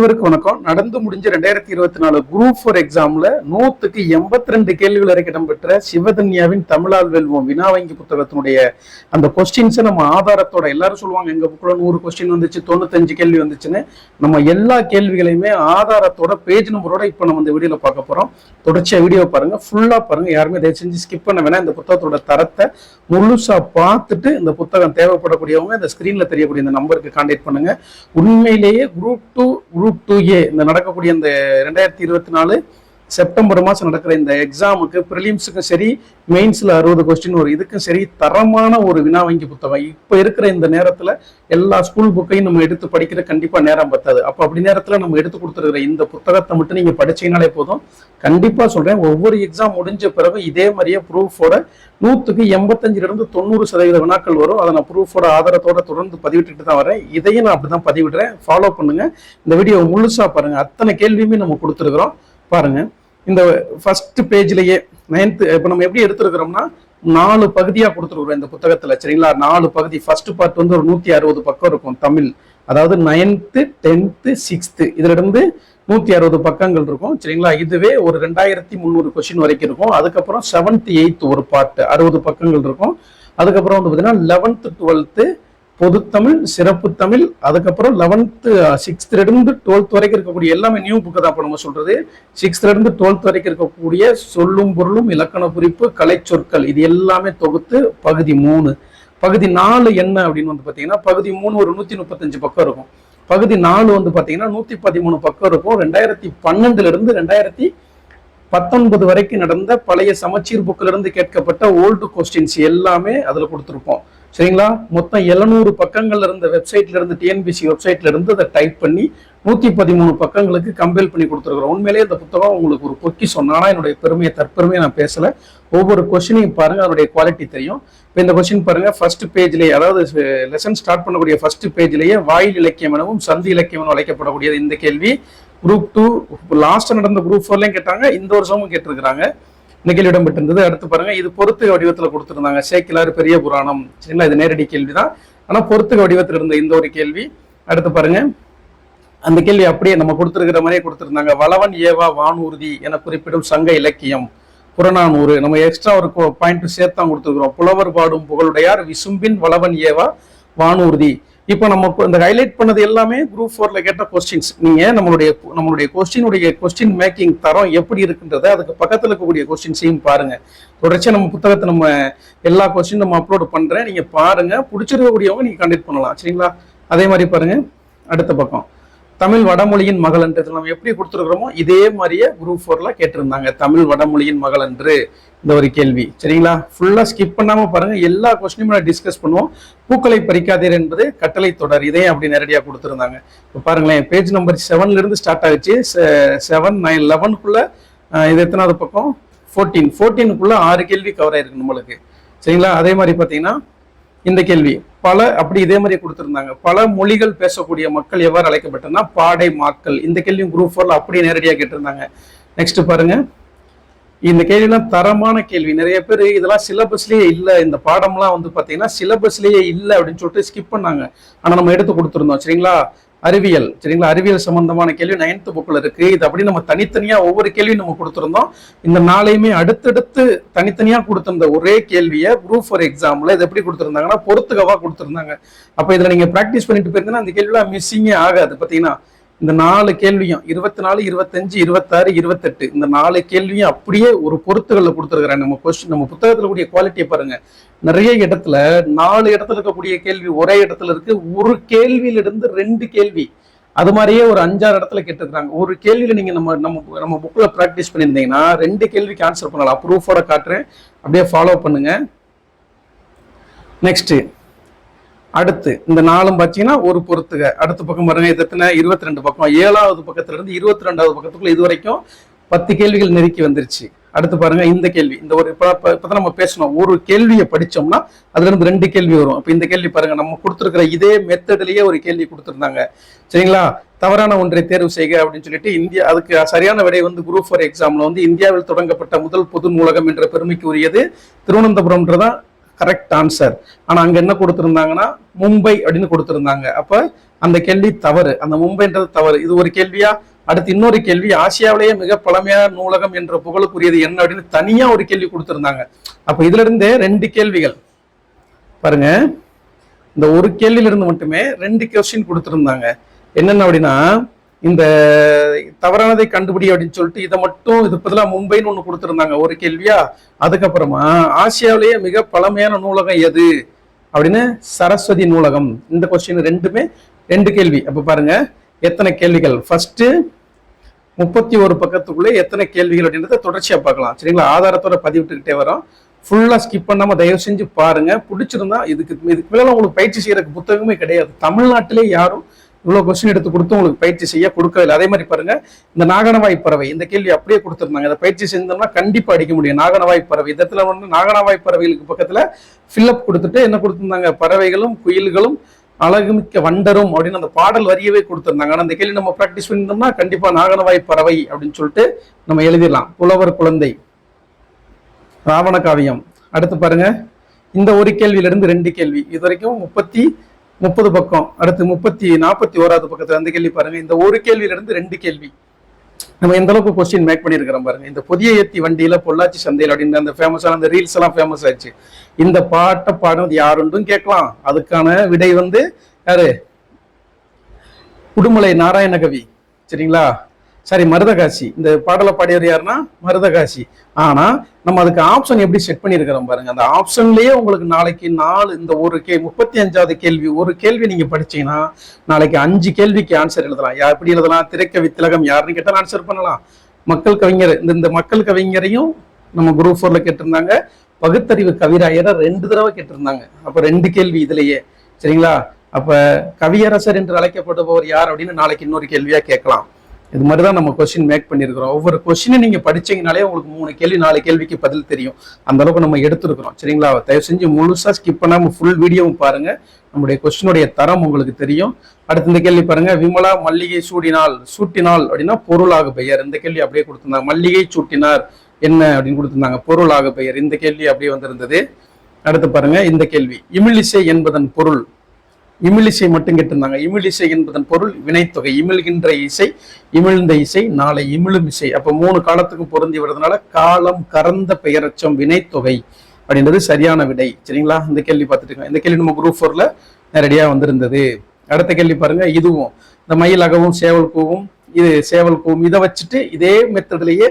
அனைவருக்கும் வணக்கம். நடந்து முடிஞ்ச ரெண்டாயிரத்தி இருபத்தி நாலு குரூப் ஃபோர் எக்ஸாம்ல நூத்துக்கு எண்பத்தி ரெண்டு கேள்விகள் வரைக்கும் இடம்பெற்ற சிவதன்யாவின் தமிழால் வெல்வோம் வினா வங்கி புத்தகத்தினுடைய அந்த கொஸ்டின்ஸை நம்ம ஆதாரத்தோட எல்லாரும் சொல்லுவாங்க எங்க புக்கில் நூறு கொஸ்டின் வந்துச்சு தொண்ணூத்தஞ்சு கேள்வி வந்துச்சுன்னு. நம்ம எல்லா கேள்விகளையுமே ஆதாரத்தோட பேஜ் நம்பரோட இப்போ நம்ம இந்த வீடியோல பார்க்க போறோம். தொடர்ச்சியா வீடியோ பாருங்க ஃபுல்லா பாருங்க. யாருமே தயவு செஞ்சு ஸ்கிப் பண்ண வேணாம். இந்த புத்தகத்தோட தரத்தை முழுசா பார்த்துட்டு இந்த புத்தகம் தேவைப்படக்கூடியவங்க இந்த ஸ்கிரீன்ல தெரியக்கூடிய இந்த நம்பருக்கு கான்டாக்ட் பண்ணுங்க. உண்மையிலேயே group two group two A இந்த நடக்கக்கூடிய இந்த ரெண்டாயிரத்தி இருபத்தி நாலு செப்டம்பர் மாதம் நடக்கிற இந்த எக்ஸாமுக்கு ப்ரிலிம்ஸுக்கும் சரி மெயின்ஸில் அறுபது கொஸ்டின் ஒரு இதுக்கும் சரி தரமான ஒரு வினா வங்கி புத்தகம் இப்போ இருக்கிற இந்த நேரத்தில் எல்லா ஸ்கூல் புக்கையும் நம்ம எடுத்து படிக்கிற கண்டிப்பாக நேரம் பத்தாது. அப்போ அப்படி நேரத்தில் நம்ம எடுத்து கொடுத்துருக்கிற இந்த புத்தகத்தை மட்டும் நீங்கள் படிச்சீங்கனாலே போதும். கண்டிப்பாக சொல்கிறேன் ஒவ்வொரு எக்ஸாம் முடிஞ்ச பிறகு இதே மாதிரியே ப்ரூஃபோட நூற்றுக்கு எண்பத்தஞ்சிலிருந்து தொண்ணூறு சதவீத வினாக்கள் வரும். அதை நான் ப்ரூஃபோட ஆதாரத்தோட தொடர்ந்து பதிவிட்டுட்டு தான் வரேன். இதையும் நான் அப்படி தான் பதிவிடுறேன். ஃபாலோ பண்ணுங்கள் இந்த வீடியோ முழுசாக பாருங்கள் அத்தனை கேள்வியுமே நம்ம கொடுத்துருக்குறோம். பாருங்கள் இந்த ஃபர்ஸ்ட் பேஜ்லயே நைன்த் இப்போ நம்ம எப்படி எடுத்திருக்கிறோம்னா நாலு பகுதியாக கொடுத்துருக்குறோம் இந்த புத்தகத்தில் சரிங்களா? நாலு பகுதி. ஃபர்ஸ்ட் பார்ட் வந்து ஒரு நூற்றி அறுபது பக்கம் இருக்கும் தமிழ். அதாவது நைன்த்து டென்த்து சிக்ஸ்த்து இதுல நூற்றி அறுபது பக்கங்கள் இருக்கும் சரிங்களா? இதுவே ஒரு ரெண்டாயிரத்தி முந்நூறு கொஸ்டின் வரைக்கும் இருக்கும். அதுக்கப்புறம் செவன்த் எயித்து ஒரு பார்ட் அறுபது பக்கங்கள் இருக்கும். அதுக்கப்புறம் வந்து பார்த்தீங்கன்னா லெவன்த்து டுவெல்த்து பொதுத்தமிழ் சிறப்பு தமிழ் அதுக்கப்புறம் லெவன்த்து சிக்ஸ்த்லேருந்து டுவெல்த் வரைக்கும் இருக்கக்கூடிய எல்லாமே நியூ புக்கு தான் இப்போ நம்ம சொல்கிறது சிக்ஸ்த்லேருந்து டுவெல்த் வரைக்கும் இருக்கக்கூடிய சொல்லும் பொருளும் இலக்கண குறிப்பு கலை சொற்கள் இது எல்லாமே தொகுத்து பகுதி மூணு. பகுதி நாலு என்ன அப்படின்னு வந்து பார்த்தீங்கன்னா பகுதி மூணு ஒரு நூற்றி முப்பத்தஞ்சு பக்கம் இருக்கும். பகுதி நாலு வந்து பார்த்தீங்கன்னா நூற்றி பதிமூணு பக்கம் இருக்கும். ரெண்டாயிரத்தி பன்னெண்டுலேருந்து ரெண்டாயிரத்தி பத்தொன்பது வரைக்கும் நடந்த பழைய சமச்சீர் புக்கில் இருந்து கேட்கப்பட்ட ஓல்டு கொஸ்டின்ஸ் எல்லாமே அதில் கொடுத்துருப்போம். சரிங்களா? மொத்தம் எழுநூறு பக்கங்கள்ல இருந்த வெப்சைட்ல இருந்து டிஎன்பிசி வெப்சைட்ல இருந்து அதை டைப் பண்ணி நூத்தி பதிமூணு பக்கங்களுக்கு கம்பேல் பண்ணி கொடுத்துருக்குறோம். உண்மையிலேயே இந்த புத்தகம் உங்களுக்கு ஒரு பொக்கி சொன்னானா என்னுடைய பெருமையை தற்பெருமையை நான் பேசல. ஒவ்வொரு கொஸ்டினையும் பாருங்க அதனுடைய குவாலிட்டி தெரியும். இப்போ இந்த கொஸ்டின் பாருங்க ஃபர்ஸ்ட் பேஜ்லேயே அதாவது லெசன் ஸ்டார்ட் பண்ணக்கூடிய ஃபர்ஸ்ட் பேஜ்லேயே வாயில் இலக்கியம் எனவும் சந்தி இலக்கியம் என அழைக்கப்படக்கூடியது இந்த கேள்வி. குரூப் டூ லாஸ்ட் நடந்த குரூப் ஃபோர்லையும் கேட்டாங்க இந்த வருஷமும் கேட்டிருக்கிறாங்க. இந்த இடம்பெற்றிருந்தது. அடுத்து பாருங்க இது பொறுத்துக வடிவத்தில் கொடுத்திருந்தாங்க. சேக்கிலாறு பெரிய புராணம். சரிங்களா இது நேரடி கேள்வி தான் ஆனால் பொறுத்துக வடிவத்தில் இருந்த இந்த ஒரு கேள்வி. அடுத்து பாருங்க அந்த கேள்வி அப்படியே நம்ம கொடுத்துருக்கிற மாதிரியே கொடுத்திருந்தாங்க. வளவன் ஏவா வானூர்தி என குறிப்பிடும் சங்க இலக்கியம். புறநானூறு. நம்ம எக்ஸ்ட்ரா ஒரு பாயிண்ட் சேர்த்தா கொடுத்துருக்குறோம். புலவர் பாடும் புகழுடையார் விசும்பின் வளவன் ஏவா வானூர்தி. இப்போ நம்ம இந்த ஹைலைட் பண்ணது எல்லாமே குரூப் ஃபோரில் கேட்ட கொஸ்டின்ஸ் நீங்கள் நம்மளுடைய நம்மளுடைய கொஸ்டினுடைய கொஸ்டின் மேக்கிங் தரம் எப்படி இருக்குன்றத அதுக்கு பக்கத்தில் இருக்கக்கூடிய கொஸ்டின்ஸையும் பாருங்கள் தொடர்ச்சியாக நம்ம புத்தகத்தை நம்ம எல்லா கொஸ்டின் நம்ம அப்லோடு பண்ணுறேன் நீங்கள் பாருங்கள் பிடிச்சிருக்கக்கூடியவங்க நீங்கள் கண்டக்ட் பண்ணலாம். சரிங்களா? அதே மாதிரி பாருங்கள் அடுத்த பக்கம். தமிழ் வடமொழியின் மகள் என்று நம்ம எப்படி கொடுத்துருக்குறோமோ இதே மாதிரியே குரூப் ஃபோர்ல கேட்டிருந்தாங்க. தமிழ் வடமொழியின் மகள் என்று. இந்த ஒரு கேள்வி. சரிங்களா? ஃபுல்லா ஸ்கிப் பண்ணாம பாருங்க. எல்லா கொஸ்டினும் நான் டிஸ்கஸ் பண்ணுவோம். பூக்களை பறிக்காதீர் என்பது கட்டளை தொடர். இதே அப்படி நேரடியாக கொடுத்துருந்தாங்க. இப்போ பாருங்களேன் பேஜ் நம்பர் செவன்ல இருந்து ஸ்டார்ட் ஆகுச்சு செவன் நைன் லெவனுக்குள்ள இது எத்தனாவது பக்கம்? ஃபோர்டீன் ஃபோர்டீனுக்குள்ள ஆறு கேள்வி கவர் ஆயிருக்கு நம்மளுக்கு. சரிங்களா? அதே மாதிரி பார்த்தீங்கன்னா இந்த கேள்வி. பல அப்படி இதே மாதிரி கொடுத்திருந்தாங்க. பல மொழிகள் பேசக்கூடிய மக்கள் எவ்வாறு அழைக்கப்பட்டனா பாடை மாக்கள். இந்த கேள்வியும் குரூப் ஃபோர்ல அப்படியே நேரடியாக கேட்டிருந்தாங்க. நெக்ஸ்ட் பாருங்க. இந்த கேள்விலாம் தரமான கேள்வி. நிறைய பேர் இதெல்லாம் சிலபஸ்லயே இல்லை. இந்த பாடம்லாம் வந்து பார்த்தீங்கன்னா சிலபஸ்லயே இல்லை அப்படின்னு சொல்லிட்டு ஸ்கிப் பண்ணாங்க. ஆனால் நம்ம எடுத்து கொடுத்துருந்தோம். சரிங்களா? அறிவியல் சரிங்களா? அறிவியல் சம்பந்தமான கேள்வி நைன்த் புக்கில் இருக்கு. இது அப்படி நம்ம தனித்தனியா ஒவ்வொரு கேள்வியும் நம்ம கொடுத்துருந்தோம். இந்த நாளையுமே அடுத்தடுத்து தனித்தனியா கொடுத்துருந்த ஒரே கேள்வியை குரூப் ஃபார் எக்ஸாம்ல இது எப்படி கொடுத்துருந்தாங்கன்னா பொறுத்துக்கவா கொடுத்துருந்தாங்க. அப்போ இதில் நீங்க பிராக்டிஸ் பண்ணிட்டு போயிருந்தீங்கன்னா அந்த கேள்விலாம் மிஸ்ஸிங்கே ஆகாது. பாத்தீங்கன்னா இந்த நாலு கேள்வியும் இருபத்தி நாலு இருபத்தஞ்சு இருபத்தாறு இருபத்தெட்டு இந்த நாலு கேள்வியும் அப்படியே ஒரு பொருத்துகளில் கொடுத்துருக்குறேன் நம்ம கொஸ்டின் நம்ம புத்தகத்தில் கூடிய குவாலிட்டியை பாருங்க. நிறைய இடத்துல நாலு இடத்துல இருக்கக்கூடிய கேள்வி ஒரே இடத்துல இருக்கு. ஒரு கேள்வியிலிருந்து ரெண்டு கேள்வி. அது மாதிரியே ஒரு அஞ்சாறு இடத்துல கேட்டிருக்காங்க ஒரு கேள்வியில நீங்க நம்ம நம்ம நம்ம புக்ல ப்ராக்டிஸ் பண்ணியிருந்தீங்கன்னா ரெண்டு கேள்விக்கு ஆன்சர் பண்ணலாம். ப்ரூஃபோட காட்டுறேன். அப்படியே ஃபாலோ பண்ணுங்க. நெக்ஸ்ட் அடுத்து இந்த நாலும் பார்த்தீங்கன்னா ஒரு பொறுத்துக. அடுத்த பக்கம் பாருங்க எத்தனை? இருபத்தி ரெண்டு பக்கம். ஏழாவது பக்கத்துல இருந்து இருபத்தி ரெண்டாவது பக்கத்துக்குள்ள இது வரைக்கும் பத்து கேள்விகள் நெருக்கி வந்துருச்சு. அடுத்து பாருங்க இந்த கேள்வி. இந்த ஒரு இப்ப இப்பதான் நம்ம பேசணும். ஒரு கேள்வியை படிச்சோம்னா அதுல இருந்து ரெண்டு கேள்வி வரும். அப்போ இந்த கேள்வி பாருங்க நம்ம கொடுத்துருக்கிற இதே மெத்தட்லயே ஒரு கேள்வி கொடுத்துருந்தாங்க. சரிங்களா? தவறான ஒன்றை தேர்வு செய்க அப்படின்னு சொல்லிட்டு இந்தியா அதுக்கு சரியான விடை வந்து குரூப் ஃபோர் எக்ஸாம்ல வந்து இந்தியாவில் தொடங்கப்பட்ட முதல் பொது நூலகம் என்ற பெருமைக்கு உரியது. திருவனந்தபுரம்ன்றதான் கரெக்ட் ஆன்சர் ஆனால் அங்கே என்ன கொடுத்துருந்தாங்கன்னா மும்பை அப்படின்னு கொடுத்துருந்தாங்க. அப்போ அந்த கேள்வி தவறு. அந்த மும்பைன்றது தவறு. இது ஒரு கேள்வியா? அடுத்து இன்னொரு கேள்வி ஆசியாவிலேயே மிக பழமையான நூலகம் என்ற புகழுக்குரியது என்ன அப்படின்னு தனியா ஒரு கேள்வி கொடுத்துருந்தாங்க. அப்போ இதுல இருந்தே ரெண்டு கேள்விகள். பாருங்க. இந்த ஒரு கேள்வியிலிருந்து மட்டுமே ரெண்டு கொஸ்டின் கொடுத்துருந்தாங்க. என்னென்ன அப்படின்னா இந்த தவறானதை கண்டுபிடி அப்படின்னு சொல்லிட்டு இதை மட்டும் இது பதிலாக மும்பைன்னு ஒன்று கொடுத்துருந்தாங்க. ஒரு கேள்வியா? அதுக்கப்புறமா ஆசியாவிலேயே மிக பழமையான நூலகம் எது? அப்படின்னு சரஸ்வதி நூலகம். இந்த கொஸ்டின் ரெண்டுமே ரெண்டு கேள்வி. அப்போ பாருங்க எத்தனை கேள்விகள்? ஃபர்ஸ்ட் முப்பத்தி ஒரு பக்கத்துக்குள்ளே எத்தனை கேள்விகள் அப்படின்றத தொடர்ச்சியாக பார்க்கலாம். சரிங்களா? ஆதாரத்தோட பதிவிட்டுக்கிட்டே வரோம். ஃபுல்லாக ஸ்கிப் பண்ணாமல் தயவு செஞ்சு பாருங்க. பிடிச்சிருந்தா இதுக்கு இதுக்கு மேலே உங்களுக்கு பயிற்சி செய்யறதுக்கு புத்தகமே கிடையாது. தமிழ்நாட்டிலே யாரும் இவ்வளவு கொஸ்டின் எடுத்து கொடுத்து உங்களுக்கு பயிற்சி செய்ய கொடுக்கவில்லை. அதே மாதிரி பாருங்க இந்த நாகனவாய் பறவை இந்த கேள்வி அப்படியே கொடுத்துருந்தாங்க. அதை பயிற்சி செஞ்சோம்னா கண்டிப்பா அடிக்க முடியும். நாகனவாய் பறவை. இந்த இடத்துல வந்து நாகனவாய் பறவைகளுக்கு பக்கத்துல ஃபில்லப் கொடுத்துட்டு என்ன கொடுத்துருந்தாங்க? பறவைகளும் குயில்களும் அழகுமிக்க வண்டரும் அப்படின்னு அந்த பாடல் வரியவே கொடுத்துருந்தாங்க. ஆனால் அந்த கேள்வி நம்ம ப்ராக்டிஸ் பண்ணியிருந்தோம்னா கண்டிப்பா நாகனவாய் பறவை அப்படின்னு சொல்லிட்டு நம்ம எழுதிடலாம். புலவர் குழந்தை. ராவண காவியம். அடுத்து பாருங்க இந்த ஒரு கேள்வியிலிருந்து ரெண்டு கேள்வி. இது வரைக்கும் முப்பத்தி முப்பது பக்கம் அடுத்து முப்பத்தி நாற்பத்தி ஓராவது பக்கத்துல அந்த கேள்வி பாருங்க. இந்த ஒரு கேள்வியில இருந்து ரெண்டு கேள்வி. நம்ம எந்த அளவுக்கு கொஸ்டின் மேக் பண்ணியிருக்கிறோம் பாருங்க. இந்த புதிய ஏத்தி வண்டியில பொள்ளாச்சி சந்தையில் அப்படின்னு அந்த ஃபேமஸான அந்த ரீல்ஸ் எல்லாம் ஃபேமஸ் ஆயிடுச்சு. இந்த பாட்டை பாடுறது யாருண்டும் கேட்கலாம். அதுக்கான விடை வந்து யாரு? உடுமலை நாராயணகவி. சரிங்களா? சாரி மருதகாசி. இந்த பாடலை பாடியவர் யாருன்னா? மருதகாசி. ஆனா நம்ம அதுக்கு ஆப்ஷன் எப்படி செட் பண்ணியிருக்கிறோம் பாருங்க. அந்த ஆப்ஷன்லயே உங்களுக்கு நாளைக்கு நாலு இந்த ஒரு கே முப்பத்தி அஞ்சாவது கேள்வி ஒரு கேள்வி நீங்க படிச்சீங்கன்னா நாளைக்கு அஞ்சு கேள்விக்கு ஆன்சர் எழுதலாம். யார் எப்படி எழுதலாம்? திரைக்கவி திலகம் யாருன்னு கேட்டால் ஆன்சர் பண்ணலாம். மக்கள் கவிஞர் இந்த இந்த மக்கள் கவிஞரையும் நம்ம குரூப் ஃபோர்ல கேட்டிருந்தாங்க. பகுத்தறிவு கவிராயரை ரெண்டு தடவை கேட்டிருந்தாங்க. அப்ப ரெண்டு கேள்வி இதுலயே. சரிங்களா? அப்ப கவியரசர் என்று அழைக்கப்படுபவர் யார் அப்படின்னு நாளைக்கு இன்னொரு கேள்வியா கேட்கலாம். இது மாதிரி தான் நம்ம கொஸ்டின் மேக் பண்ணியிருக்கிறோம். ஒவ்வொரு கொஸ்டினை நீங்கள் படிச்சீங்கனாலே உங்களுக்கு மூணு கேள்வி நாலு கேள்விக்கு பதில் தெரியும். அந்த அளவுக்கு நம்ம எடுத்துருக்குறோம். சரிங்களா? தயவு செஞ்சு முழுசாக ஸ்கிப் பண்ணாமல் ஃபுல் வீடியோவும் பாருங்கள் நம்முடைய கொஸ்டினுடைய தரம் உங்களுக்கு தெரியும். அடுத்து இந்த கேள்வி பாருங்க. விமலா மல்லிகை சூடினால் சூட்டினால் அப்படின்னா பொருளாக பெயர். இந்த கேள்வி அப்படியே கொடுத்துருந்தாங்க. மல்லிகை சூட்டினார் என்ன அப்படின்னு கொடுத்துருந்தாங்க. பொருளாக பெயர். இந்த கேள்வி அப்படியே வந்திருந்தது. அடுத்து பாருங்க. இந்த கேள்வி. இமிழிசை என்பதன் பொருள் இமிழிசை மட்டும் கேட்டிருந்தாங்க. இமிழிசை என்பதன் பொருள் வினைத்தொகை. இமிழ்கின்ற இசை இமிழ்ந்த இசை நாளை இமிழும் இசை. அப்போ மூணு காலத்துக்கும் பொருந்தி வர்றதுனால காலம் கறந்த பெயரச்சம் வினைத்தொகை அப்படின்றது சரியான விடை. சரிங்களா? இந்த கேள்வி பார்த்துட்டு இந்த கேள்வி நம்ம குரூப் ஃபோர்ல நேரடியாக வந்திருந்தது. அடுத்த கேள்வி பாருங்க. இதுவும் இந்த மயிலகவும் சேவல் கூவும் இது சேவல் கூவும் இதை வச்சுட்டு இதே மெத்தட்லேயே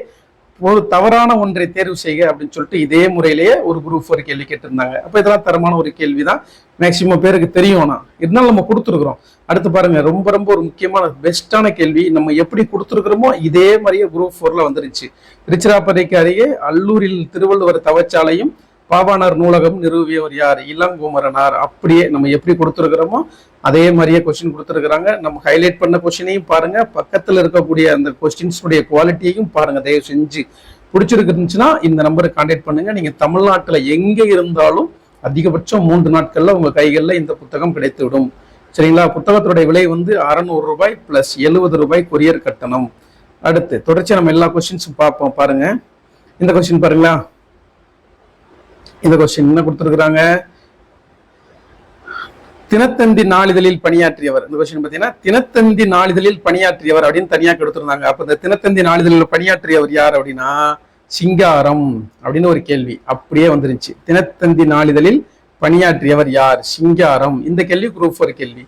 ஒரு தவறான ஒன்றை தேர்வு செய்க அப்படின்னு சொல்லிட்டு இதே முறையிலேயே ஒரு குரூப் ஒரு கேள்வி கேட்டிருந்தாங்க. அப்போ இதெல்லாம் தரமான ஒரு கேள்வி தான் மேக்சிமம் பேருக்கு தெரியும் ஆனால் இருந்தாலும் நம்ம கொடுத்துருக்குறோம். அடுத்து பாருங்க ரொம்ப ரொம்ப ஒரு முக்கியமான பெஸ்டான கேள்வி நம்ம எப்படி கொடுத்துருக்குறோமோ இதே மாதிரியே குரூப் ஃபோரில் வந்துருச்சு. திருச்சிராப்பள்ளிக்கு அருகே அல்லூரில் திருவள்ளுவர் தவச்சாலையும் பாபானார் நூலகம் நிறுவியவர் யார்? இளங்குமரனார் அப்படியே நம்ம எப்படி கொடுத்துருக்குறோமோ அதே மாதிரியே கொஸ்டின் கொடுத்துருக்குறாங்க. நம்ம ஹைலைட் பண்ண கொஸ்டினையும் பாருங்க. பக்கத்தில் இருக்கக்கூடிய அந்த கொஸ்டின்ஸுடைய குவாலிட்டியையும் பாருங்க. தயவு செஞ்சு. பிடிச்சிருந்துச்சுன்னா இந்த நம்பரை கான்டாக்ட் பண்ணுங்க. நீங்க தமிழ்நாட்டில் எங்கே இருந்தாலும் அதிகபட்சம் மூன்று நாட்கள்ல உங்க கைகளில் இந்த புத்தகம் கிடைத்து விடும் சரிங்களா? புத்தகத்தோடைய விலை வந்து அறநூறு ரூபாய் பிளஸ் எழுபது ரூபாய் கொரியர் கட்டணம். அடுத்து தொடர்ச்சி நம்ம எல்லா கொஸ்டின்ஸும் பார்ப்போம். பாருங்க. இந்த கொஸ்டின் பாருங்களா இந்த கொஸ்டின் என்ன கொடுத்துருக்குறாங்க? தினத்தந்தி நாளிதழில் பணியாற்றியவர். இந்த கொஸ்டின் பார்த்தீங்கன்னா தினத்தந்தி நாளிதழில் பணியாற்றியவர் அப்படின்னு தனியாக கொடுத்துருந்தாங்க. அப்போ இந்த தினத்தந்தி நாளிதழில் பணியாற்றியவர் யார் அப்படின்னா சிங்காரம் அப்படின்னு ஒரு கேள்வி அப்படியே வந்துருச்சு. தினத்தந்தி நாளிதழில் பணியாற்றியவர் யார்? சிங்காரம். இந்த கேள்வி குரூப் ஒரு கேள்வி.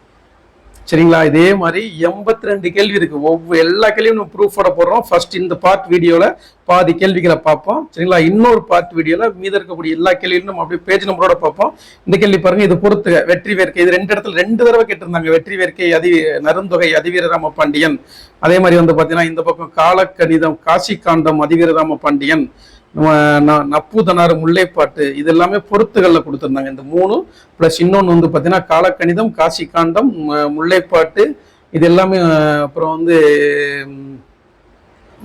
சரிங்களா? இதே மாதிரி எண்பத்தி ரெண்டு கேள்வி இருக்கு. ஒவ்வொரு எல்லா கேள்வியும் நம்ம ப்ரூஃபோட போடுறோம். ஃபர்ஸ்ட் இந்த பார்ட் வீடியோல பாதி கேள்விகளை பார்ப்போம். சரிங்களா? இன்னொரு பார்ட் வீடியோல மீத இருக்கக்கூடிய எல்லா கேள்வியும் நம்ம அப்படியே பேஜ் நம்பரோட பார்ப்போம். இந்த கேள்வி பாருங்க. இது பொறுத்து வெற்றி வேர்க்கை. இது ரெண்டு இடத்துல ரெண்டு தடவை கேட்டிருந்தாங்க. வெற்றி வேர்க்கை அதி நருந்தொகை அதிவீரராம பாண்டியன் அதே மாதிரி வந்து பாத்தீங்கன்னா இந்த பக்கம் காலக்கணிதம் காசி காண்டம் அதிவீரராம பாண்டியன் நம்ம ந- முல்லைப்பாட்டு இது எல்லாமே பொருத்துகளில் கொடுத்துருந்தாங்க. இந்த மூணு ப்ளஸ் இன்னொன்று வந்து பார்த்தீங்கன்னா காலக்கணிதம் காசி காண்டம் முல்லைப்பாட்டு இது எல்லாமே அப்புறம் வந்து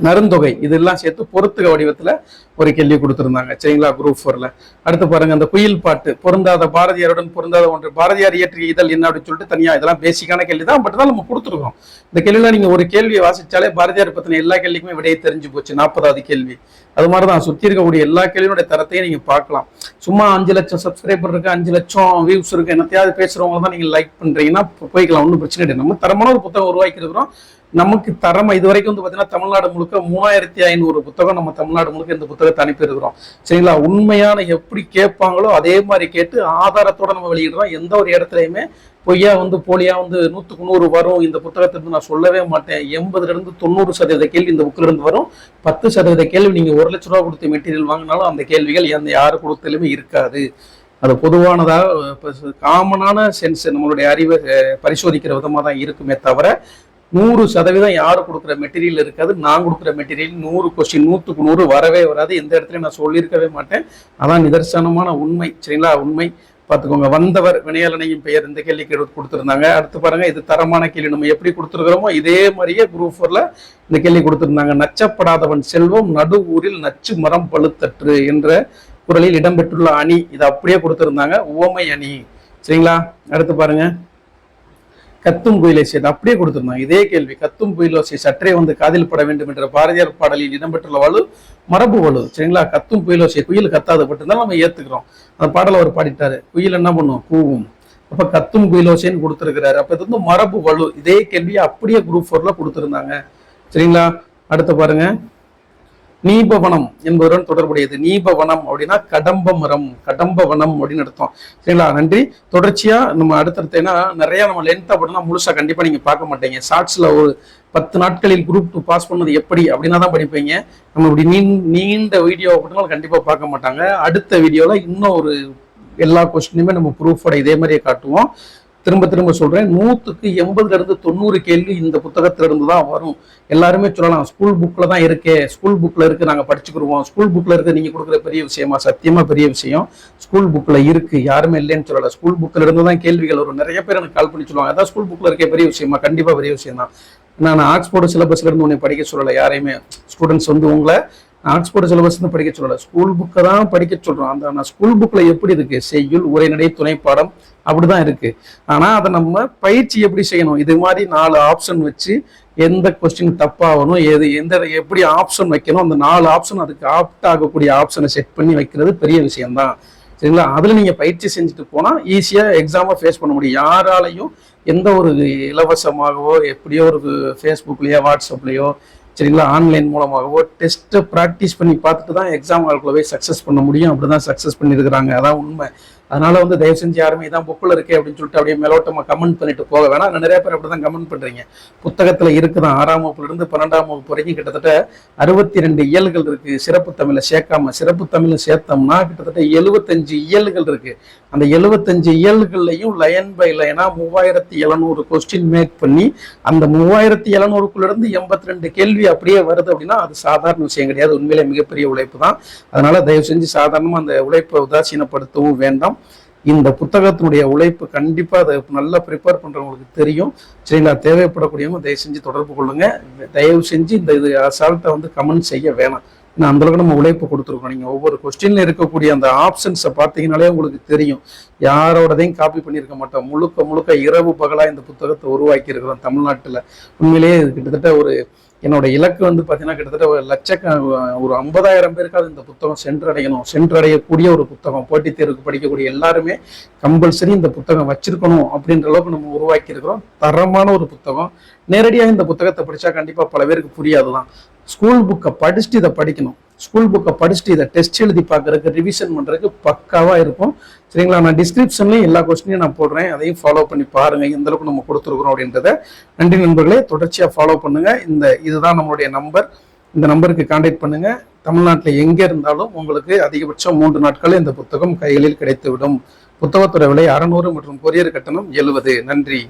நருந்தொகை இதெல்லாம் சேர்த்து பொருத்துக வடிவத்தில் ஒரு கேள்வி கொடுத்துருந்தாங்க. சரிங்களா? குரூப் ஃபோரில் அடுத்து பாருங்க அந்த குயில் பாட்டு. பொருந்தாத பாரதியாருடன் பொருந்தாத ஒன்று. பாரதியார் இயற்றிய இதழ் என்ன அப்படின்னு சொல்லிட்டு தனியாக இதெல்லாம் பேசிக்கான கேள்வி தான். பட் தான் நம்ம கொடுத்துருக்கோம். இந்த கேள்வியில் நீங்கள் ஒரு கேள்வியை வாசிச்சாலே பாரதியார் பற்றின எல்லா கேள்விக்குமே விடையை தெரிஞ்சு போச்சு. நாற்பதாவது கேள்வி. அது மாதிரி தான் சுற்றி இருக்கக்கூடிய எல்லா கேள்வியோட தரத்தையும் நீங்கள் பார்க்கலாம். சும்மா அஞ்சு லட்சம் சப்ஸ்கிரைபர் இருக்கு அஞ்சு லட்சம் வியூஸ் இருக்கு என்னத்தையாவது பேசுகிறவங்க தான் நீங்கள் லைக் பண்ணுறீங்கன்னா போய்க்கலாம். ஒன்றும் பிரச்சனை இல்லை. நம்ம தரமான ஒரு புத்தகம் உருவாக்கி இருக்கிறோம் நமக்கு தரம் இது வரைக்கும் வந்து பார்த்தீங்கன்னா தமிழ்நாடு முழுக்க மூணாயிரத்தி ஐநூறு புத்தகம் நம்ம தமிழ்நாடு முழுக்க இந்த புத்தகத்தை அனுப்பியிருக்கிறோம். சரிங்களா? உண்மையான எப்படி கேட்பாங்களோ அதே மாதிரி கேட்டு ஆதாரத்தோட நம்ம வெளியிடுறோம். எந்த ஒரு இடத்துலையுமே பொய்யா வந்து போலியா வந்து நூற்றுக்கு நூறு வரும். இந்த புத்தகத்தை நான் சொல்லவே மாட்டேன். எண்பதுல இருந்து தொண்ணூறு சதவீத கேள்வி இந்த புக்கில் இருந்து வரும். பத்து சதவீத கேள்வி நீங்க ஒரு லட்ச ரூபா கொடுத்து மெட்டீரியல் வாங்கினாலும் அந்த கேள்விகள் எந்த யாரு கொடுத்தாலுமே இருக்காது. அது பொதுவானதாக காமனான சென்ஸ் நம்மளுடைய அறிவை பரிசோதிக்கிற விதமாக தான் இருக்குமே தவிர நூறு சதவீதம் யார் கொடுக்குற மெட்டீரியல் இருக்காது. நான் கொடுக்குற மெட்டீரியல் நூறு கொஸ்டின் நூற்றுக்கு நூறு வரவே வராது. எந்த இடத்துலையும் நான் சொல்லியிருக்கவே மாட்டேன். அதான் நிதர்சனமான உண்மை. சரிங்களா? உண்மை. பார்த்துக்கோங்க. வந்தவர் வினையாளனையும் பெயர் இந்த கேள்விக்கு எடுத்து கொடுத்துருந்தாங்க. அடுத்து பாருங்க. இது தரமான கேள்வி. நம்ம எப்படி கொடுத்துருக்கிறோமோ இதே மாதிரியே குரூப் ஃபோர்ல இந்த கேள்வி கொடுத்துருந்தாங்க. நச்சப்படாதவன் செல்வம் நடு ஊரில் நச்சு மரம் பழுத்தற்று என்ற குரலில் இடம்பெற்றுள்ள அணி இதை அப்படியே கொடுத்துருந்தாங்க. உவமை அணி. சரிங்களா? அடுத்து பாருங்க. கத்தும் குயிலோசை இது அப்படியே கொடுத்துருந்தோம் இதே கேள்வி. கத்தும் குயிலோசை சற்றே வந்து காதில் பட வேண்டும் என்ற பாரதியார் பாடலில் இடம்பெற்றுள்ள வலு மரபு வலு சரிங்களா? கத்தும் குயிலோசை குயில் கத்தாது பட்டுதான் நம்ம ஏத்துக்கிறோம். அந்த பாடலை அவர் பாடிட்டாரு. குயில் என்ன பண்ணும்? கூவும். அப்ப கத்தும் குயிலோசைன்னு கொடுத்துருக்கிறாரு. அப்ப இது வந்து மரபு வலு இதே கேள்வியை அப்படியே குரூப் ஃபோர்ல கொடுத்துருந்தாங்க. சரிங்களா? அடுத்து பாருங்க. நீபவனம் என்பதுடன் தொடர்புடையது. நீபவனம் அப்படின்னா கடம்ப மரம் கடம்ப வனம் அப்படின்னு அர்த்தம். சரிங்களா? நன்றி. தொடர்ச்சியா நம்ம அடுத்தடுத்து ஏன்னா நிறைய நம்ம லென்த்தா போட்டோம்னா முழுசா கண்டிப்பா நீங்க பார்க்க மாட்டீங்க. ஷார்ட்ஸ்ல ஒரு பத்து நாட்களில் குரூப் டூ பாஸ் பண்ணது எப்படி அப்படின்னா தான் படிப்பீங்க. நம்ம இப்படி நீ நீண்ட வீடியோ போட்டோம்னா கண்டிப்பா பார்க்க மாட்டாங்க. அடுத்த வீடியோல இன்னும் ஒரு எல்லா கொஸ்டினுமே நம்ம ப்ரூஃபோட இதே மாதிரியே காட்டுவோம். திரும்ப திரும்ப சொல்கிறேன் நூற்றுக்கு எண்பதுலேருந்து தொண்ணூறு கேள்வி இந்த புத்தகத்திலிருந்து தான் வரும். எல்லாருமே சொல்லலாம் ஸ்கூல் புக்கில் தான் இருக்கே. ஸ்கூல் புக்கில் இருக்குது நாங்கள் படிச்சுக்கிடுவோம் ஸ்கூல் புக்கில் இருக்குது நீங்கள் கொடுக்குற பெரிய விஷயமா? சத்தியமாக பெரிய விஷயம். ஸ்கூல் புக்கில் இருக்குது யாருமே இல்லைன்னு சொல்லலை. ஸ்கூல் புக்ல இருந்து தான் கேள்விகள் வரும். நிறைய பேர் எனக்கு கால் பண்ணி சொல்லுவாங்க அதான் ஸ்கூல் புக்கில் இருக்கே பெரிய விஷயமா? கண்டிப்பாக பெரிய விஷயம் தான் நான் ஆக்ஸ்போர்டு சிலபஸ்லேருந்து உன்னை படிக்க சொல்லலை யாரையுமே. ஸ்டூடெண்ட்ஸ் வந்து உங்களை ஆக்ஸ்போர்ட் சிலபஸ் படிக்க சொல்லலை. ஸ்கூல் புக்கை தான் படிக்க சொல்கிறோம் அந்த நான் ஸ்கூல் புக்கில் எப்படி இருக்குது செய்யுள் உரைநடை துணைப்பாடம் அப்படிதான் இருக்குது ஆனால் அதை நம்ம பயிற்சி எப்படி செய்யணும்? இது மாதிரி நாலு ஆப்ஷன் வச்சு எந்த கொஸ்டின் தப்பாகணும் எது எந்த எப்படி ஆப்ஷன் வைக்கணும்? அந்த நாலு ஆப்ஷன் அதுக்கு ஆப்ட் ஆகக்கூடிய ஆப்ஷனை செட் பண்ணி வைக்கிறது பெரிய விஷயம்தான். சரிங்களா? அதில் நீங்கள் பயிற்சி செஞ்சுட்டு போனால் ஈஸியாக எக்ஸாமை ஃபேஸ் பண்ண முடியும். யாராலையும் எந்த ஒரு இலவசமாகவோ எப்படியோ ஒரு ஃபேஸ்புக்லேயோ வாட்ஸ்அப்லேயோ சரிங்களா? ஆன்லைன் மூலமாகவோ டெஸ்ட்டை ப்ராக்டிஸ் பண்ணி பார்த்துட்டு தான் எக்ஸாம் ஹால்குள்ள போய் சக்ஸஸ் பண்ண முடியும். அப்படி தான் சக்ஸஸ் பண்ணியிருக்கிறாங்க. அதான் உண்மை. அதனால வந்து தயவு செஞ்சு யாருமே இதான் புக்கில் இருக்கே அப்படின்னு சொல்லிட்டு அப்படியே மேலோட்டமாக கமெண்ட் பண்ணிட்டு போக வேணாம். ஆனால் நிறைய பேர் அப்படி தான் கமெண்ட் பண்ணுறீங்க புத்தகத்தில் இருக்குதான். ஆறாம் வகுப்புலேருந்து பன்னெண்டாம் வகுப்பு வரைக்கும் கிட்டத்தட்ட அறுபத்தி ரெண்டு இயல்கள் இருக்குது சிறப்பு தமிழை சேர்க்காம சிறப்பு தமிழை சேர்த்தோம்னா கிட்டத்தட்ட எழுபத்தஞ்சு இயல்கள் இருக்குது அந்த எழுபத்தஞ்சு இயல்கள்லையும் லைன் பை லைனாக மூவாயிரத்தி எழுநூறு கொஸ்டின் மேக் பண்ணி அந்த மூவாயிரத்தி எழுநூறுக்குள்ளேருந்து எண்பத்தி ரெண்டு கேள்வி அப்படியே வருது அப்படின்னா அது சாதாரண விஷயம் கிடையாது. உண்மையிலே மிகப்பெரிய உழைப்பு தான் அதனால் தயவு செஞ்சு சாதாரணமாக அந்த உழைப்பை உதாசீனப்படுத்தவும் வேண்டாம். இந்த புத்தகத்தினுடைய உழைப்பு கண்டிப்பாக அதை நல்லா ப்ரிப்பேர் பண்ணுறவங்களுக்கு தெரியும். சரிங்களா தேவைப்படக்கூடியவங்க தயவு செஞ்சு தொடர்பு கொள்ளுங்க. தயவு செஞ்சு இந்த இது அசால்ட்டை வந்து கமெண்ட் செய்ய வேணாம். ஏன்னா அந்தளவுக்கு நம்ம உழைப்பு கொடுத்துருக்கோம். நீங்கள் ஒவ்வொரு கொஸ்டின்ல இருக்கக்கூடிய அந்த ஆப்ஷன்ஸை பார்த்தீங்கனாலே உங்களுக்கு தெரியும். யாரோடதையும் காப்பி பண்ணியிருக்க மாட்டோம். முழுக்க முழுக்க இரவு பகலாக இந்த புத்தகத்தை உருவாக்கி இருக்கிறோம் உண்மையிலேயே இது கிட்டத்தட்ட ஒரு என்னோட இலக்கு வந்து பார்த்தீங்கன்னா கிட்டத்தட்ட ஒரு லட்சக்க ஒரு ஐம்பதாயிரம் பேருக்காவது இந்த புத்தகம் சென்றடையணும். சென்றடையக்கூடிய ஒரு புத்தகம் போட்டித் தேர்வுக்கு படிக்கக்கூடிய எல்லாருமே கம்பல்சரி இந்த புத்தகம் வச்சிருக்கணும் அப்படின்ற அளவுக்கு நம்ம உருவாக்கி இருக்கிறோம் தரமான ஒரு புத்தகம். நேரடியாக இந்த புத்தகத்தை படித்தா கண்டிப்பாக பல பேருக்கு புரியாது தான் ஸ்கூல் புக்கை படிச்சுட்டு இதை படிக்கணும். ஸ்கூல் புக்கை படிச்சுட்டு இதை டெஸ்ட் எழுதி பார்க்கறதுக்கு ரிவிஷன் பண்ணுறதுக்கு பக்காவாக இருக்கும். சரிங்களா? நான் டிஸ்கிரிப்ஷன்லையும் எல்லா கொஸ்டினையும் நான் போடுறேன். அதையும் ஃபாலோ பண்ணி பாருங்கள் எந்த அளவுக்கு நம்ம கொடுத்துருக்குறோம் அப்படின்றத. நன்றி நண்பர்களே. தொடர்ச்சியாக ஃபாலோ பண்ணுங்கள் இந்த இதுதான் நம்மளுடைய நம்பர் இந்த நம்பருக்கு கான்டாக்ட் பண்ணுங்கள் தமிழ்நாட்டில் எங்கே இருந்தாலும் உங்களுக்கு அதிகபட்சம் மூன்று நாட்களில் இந்த புத்தகம் கைகளில் கிடைத்துவிடும். புத்தகத்தோட விலை அறநூறு மற்றும் கொரியர் கட்டணம் எழுபது நன்றி.